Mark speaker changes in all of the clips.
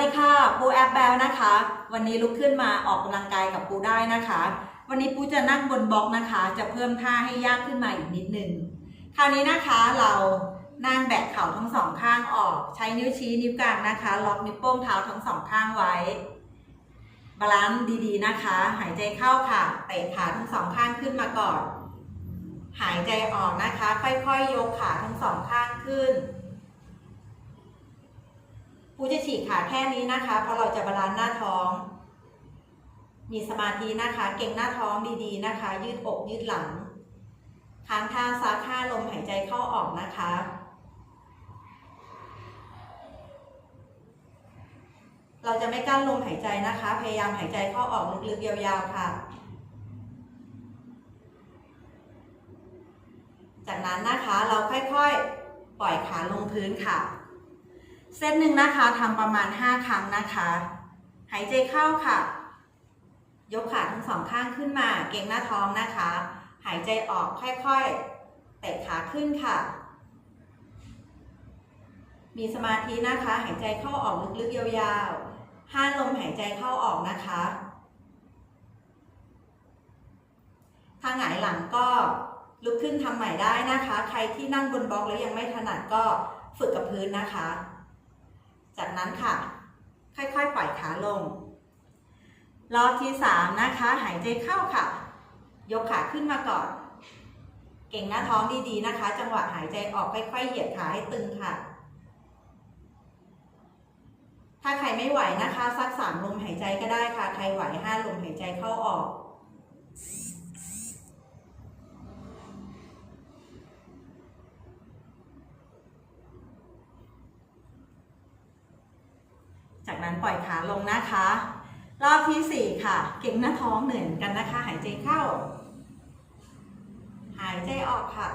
Speaker 1: ดีค่ะปูแอปแบลนะคะ วันนี้ลุกขึ้นมาออกกำลังกายกับปูได้นะคะ วันนี้ปูจะนั่งบนบล็อกนะคะ จะเพิ่มท่าให้ยากขึ้นมาอีกนิดนึงคราวนี้นะคะเรานั่งแบะเข่าทั้งสองข้างออก ใช้นิ้วชี้นิ้วกลางนะคะ ล็อกนิ้วโป้งเท้าทั้งสองข้างไว้ บาลานซ์ดีๆนะคะ หายใจเข้าค่ะเตะขาทั้งสองข้างขึ้นมาก่อน หายใจออกนะคะ ค่อยๆยกขาทั้งสองข้างขึ้น ปูจะฉีกขาแค่นี้นะคะ เพราะเราจะบาลานซ์หน้าท้อง มีสมาธินะคะ เก่งหน้าท้องดีๆนะคะ ยืดอกยืดหลังค้างท่าซักท่าลมหายใจเข้าออกนะคะเราจะไม่กั้นลมหายใจนะคะ พยายามหายใจเข้าออกลึกๆยาวๆค่ะ จากนั้นนะคะเราค่อยๆ ปล่อยขาลงพื้นค่ะ เซตหนึ่งนะคะทำประมาณ 5 ครั้งนะคะ หายใจเข้าค่ะ ยกขาทั้งสองข้างขึ้นมา เก่งหน้าท้องนะคะ หายใจออกค่อยๆเตะขาขึ้นค่ะ มีสมาธินะคะ หายใจเข้าออกลึกๆยาวๆห้าลมหายใจเข้าออกนะคะถ้าหงายหลังก็ลุกขึ้นทำใหม่ได้นะคะ ใครที่นั่งบนบล็อกแล้วยังไม่ถนัดก็ฝึกกับพื้นนะคะ จากนั้นค่ะ ค่อยๆ ปล่อยขาลง รอบที่สามนะคะ หายใจเข้าค่ะ ยกขาขึ้นมาก่อน เก่งหน้าท้องดีๆนะคะ จังหวะหายใจออกค่อยๆ เหยียดขาให้ตึงค่ะ ถ้าใครไม่ไหวนะคะ สักสามลมหายใจก็ได้ค่ะ ใครไหวห้าลมหายใจเข้าออก จากนั้นปล่อยขาลงนะคะ รอบที่สี่ค่ะ เก่งหน้าท้องเหนื่อยเหมือนกันนะคะ หายใจเข้า หายใจออกค่ะ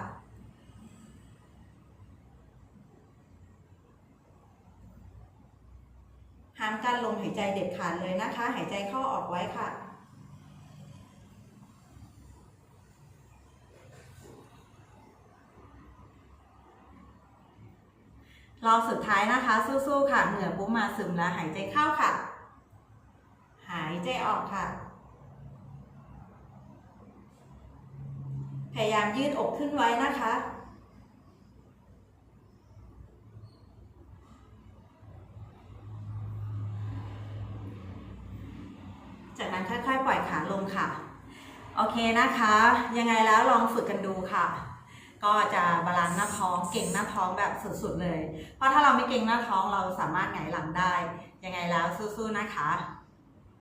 Speaker 1: ห้ามกั้นลมหายใจเด็ดขาดเลยนะคะ หายใจเข้าออกไว้ค่ะ รอบสุดท้ายนะคะ สู้ๆค่ะ เหงื่อปุ๊บมาซึมแล้วหายใจเข้าค่ะ หายใจออกค่ะ พยายามยืดอกขึ้นไว้นะคะ จากนั้นค่อยๆ ปล่อยขาลงค่ะ โอเคนะคะ ยังไงแล้วลองฝึกกันดูค่ะ ก็จะบาลานซ์หน้าท้องเก่งหน้าท้องแบบสุดๆเลย เพราะถ้าเราไม่เก่งหน้าท้องเราสามารถหงหลังได้ ยังไงแล้วสู้ๆนะคะ